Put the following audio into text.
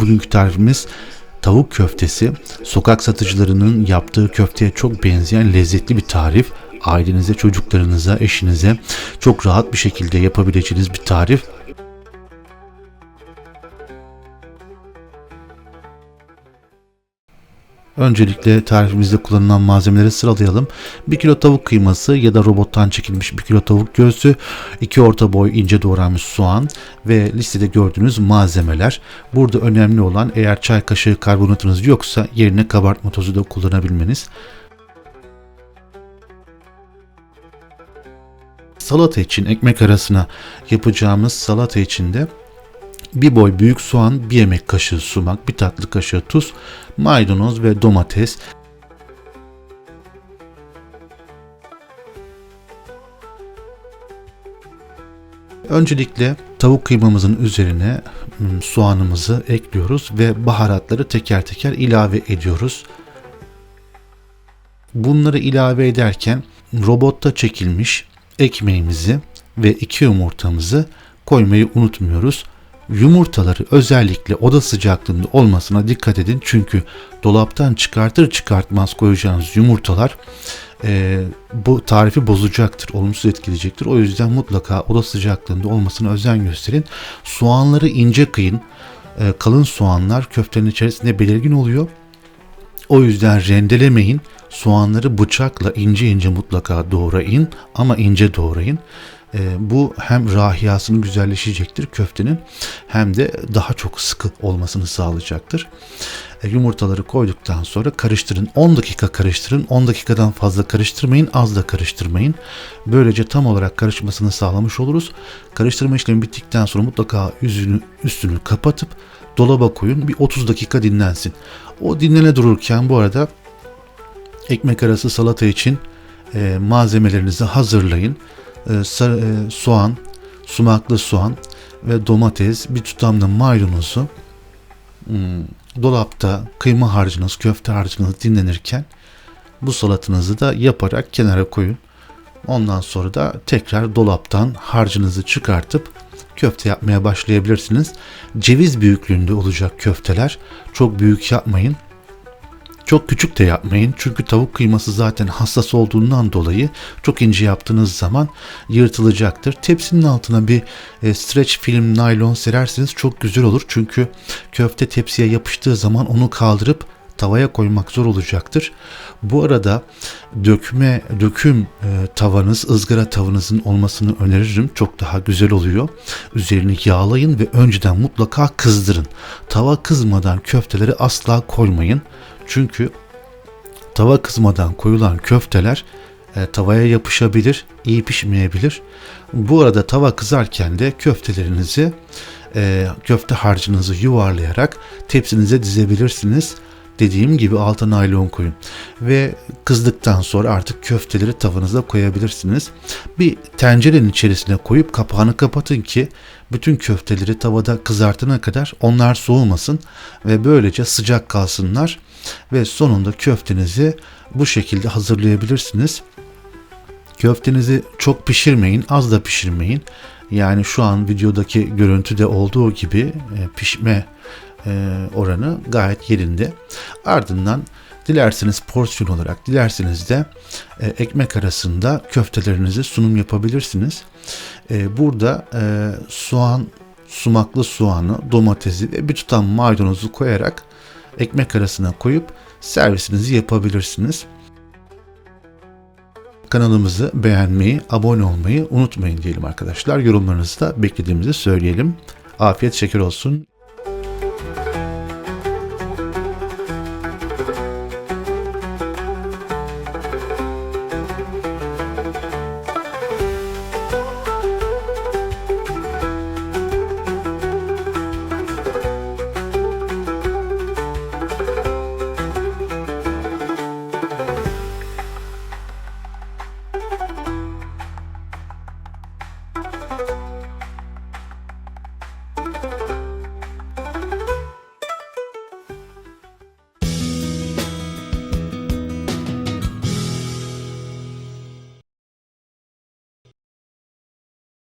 Bugünkü tarifimiz tavuk köftesi. Sokak satıcılarının yaptığı köfteye çok benzeyen lezzetli bir tarif. Ailenize, çocuklarınıza, eşinize çok rahat bir şekilde yapabileceğiniz bir tarif. Öncelikle tarifimizde kullanılan malzemeleri sıralayalım. 1 kilo tavuk kıyması ya da robottan çekilmiş 1 kilo tavuk göğsü, 2 orta boy ince doğranmış soğan ve listede gördüğünüz malzemeler. Burada önemli olan eğer çay kaşığı karbonatınız yoksa yerine kabartma tozu da kullanabilmeniz. Salata için ekmek arasına yapacağımız salata için de bir boy büyük soğan, bir yemek kaşığı sumak, bir tatlı kaşığı tuz, maydanoz ve domates. Öncelikle tavuk kıymamızın üzerine hmm, soğanımızı ekliyoruz ve baharatları teker teker ilave ediyoruz. Bunları ilave ederken robotta çekilmiş ekmeğimizi ve iki yumurtamızı koymayı unutmuyoruz. Yumurtaları özellikle oda sıcaklığında olmasına dikkat edin. Çünkü dolaptan çıkartır çıkartmaz koyacağınız yumurtalar e, bu tarifi bozacaktır, olumsuz etkileyecektir. O yüzden mutlaka oda sıcaklığında olmasına özen gösterin. Soğanları ince kıyın. E, kalın soğanlar köftenin içerisinde belirgin oluyor. O yüzden rendelemeyin. Soğanları bıçakla ince ince mutlaka doğrayın ama ince doğrayın. E, bu hem rahiyasını güzelleşecektir köftenin hem de daha çok sıkı olmasını sağlayacaktır. E, yumurtaları koyduktan sonra karıştırın. 10 dakika karıştırın. 10 dakikadan fazla karıştırmayın. Az da karıştırmayın. Böylece tam olarak karışmasını sağlamış oluruz. Karıştırma işlemi bittikten sonra mutlaka yüzünü üstünü kapatıp dolaba koyun. Bir 30 dakika dinlensin. O dinlene dururken bu arada ekmek arası salata için e, malzemelerinizi hazırlayın. E, e, soğan, sumaklı soğan ve domates, bir tutam da maydanozu hmm, dolapta kıyma harcınız, köfte harcınız dinlenirken bu salatanızı da yaparak kenara koyun. Ondan sonra da tekrar dolaptan harcınızı çıkartıp köfte yapmaya başlayabilirsiniz. Ceviz büyüklüğünde olacak köfteler. Çok büyük yapmayın. Çok küçük de yapmayın çünkü tavuk kıyması zaten hassas olduğundan dolayı çok ince yaptığınız zaman yırtılacaktır. Tepsinin altına bir e, stretch film naylon sererseniz çok güzel olur. Çünkü köfte tepsiye yapıştığı zaman onu kaldırıp tavaya koymak zor olacaktır. Bu arada dökme döküm e, tavanız, ızgara tavanızın olmasını öneririm. Çok daha güzel oluyor. Üzerini yağlayın ve önceden mutlaka kızdırın. Tava kızmadan köfteleri asla koymayın. Çünkü tava kızmadan koyulan köfteler e, tavaya yapışabilir, iyi pişmeyebilir. Bu arada tava kızarken de köftelerinizi e, köfte harcınızı yuvarlayarak tepsinize dizebilirsiniz. Dediğim gibi altına naylon koyun. Ve kızdıktan sonra artık köfteleri tavanıza koyabilirsiniz. Bir tencerenin içerisine koyup kapağını kapatın ki bütün köfteleri tavada kızartana kadar onlar soğumasın ve böylece sıcak kalsınlar ve sonunda köftenizi bu şekilde hazırlayabilirsiniz. Köftenizi çok pişirmeyin, az da pişirmeyin. Yani şu an videodaki görüntüde olduğu gibi e, pişme e, oranı gayet yerinde. Ardından dilerseniz porsiyon olarak, dilerseniz de e, ekmek arasında köftelerinizi sunum yapabilirsiniz. Burada soğan, sumaklı soğanı, domatesi ve bir tutam maydanozu koyarak ekmek arasına koyup servisinizi yapabilirsiniz. Kanalımızı beğenmeyi, abone olmayı unutmayın diyelim arkadaşlar. Yorumlarınızı da beklediğimizi söyleyelim. Afiyet şeker olsun.